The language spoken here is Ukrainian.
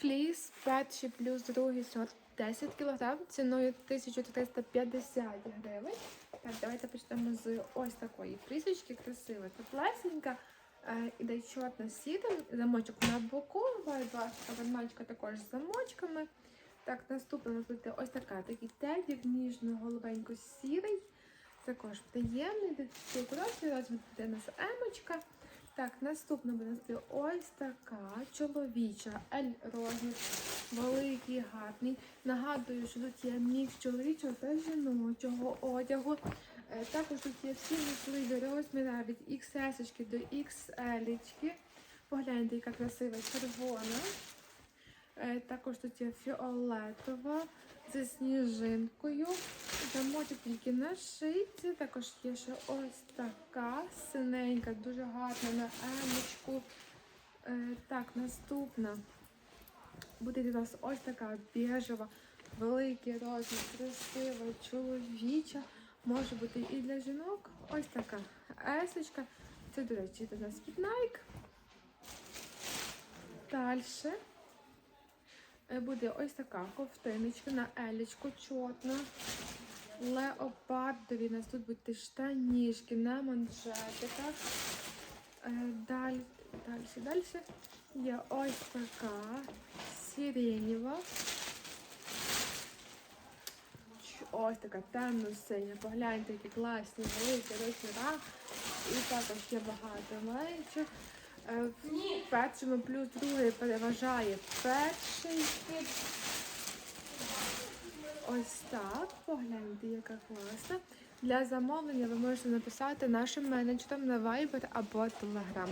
Фліс перший плюс другий сорт 10 кг ціною 1350 гривень. Так, давайте почнемо з ось такої фрісочки, красива, теплесенька. Е, іде чорна сіра, замочок на боку, ваша вермачка також з замочками. Так, наступна нас буде ось така, такий тедік, ніжно-голубенько-сірий. Також приємний, такий короткий розмір буде у нас емочка. Так, наступна буде нас ось така чоловіча L розмір, великий, гарний. Нагадую, що тут є мікс чоловічого та жіночого одягу. Е, Також тут є всі можливі розміри від XS до XL. Погляньте, яка красива червона. Е, Також тут є фіолетова зі сніжинкою. Замочок тільки на шийці. Також є ще ось така синенька, дуже гарна на емочку. Е, Так, наступна. Буде у нас ось така біжева, великий розмір, красива, чоловіча. Може бути і для жінок. Ось така есочка. Це, до речі, у нас від. Далі буде ось така ковтиночка на елічку чорна. Леопардові. У нас тут будуть штанішки на манжетиках. Е, Далі, далі, далі є ось така сиренєва. Ось така темно-синя. Погляньте, які класні, великі розміра. І також є багато маленьких. Е, В першому плюс другий переважає перший. Ось так, погляньте, яка класна. Для замовлення ви можете написати нашим менеджерам на Viber або Telegram.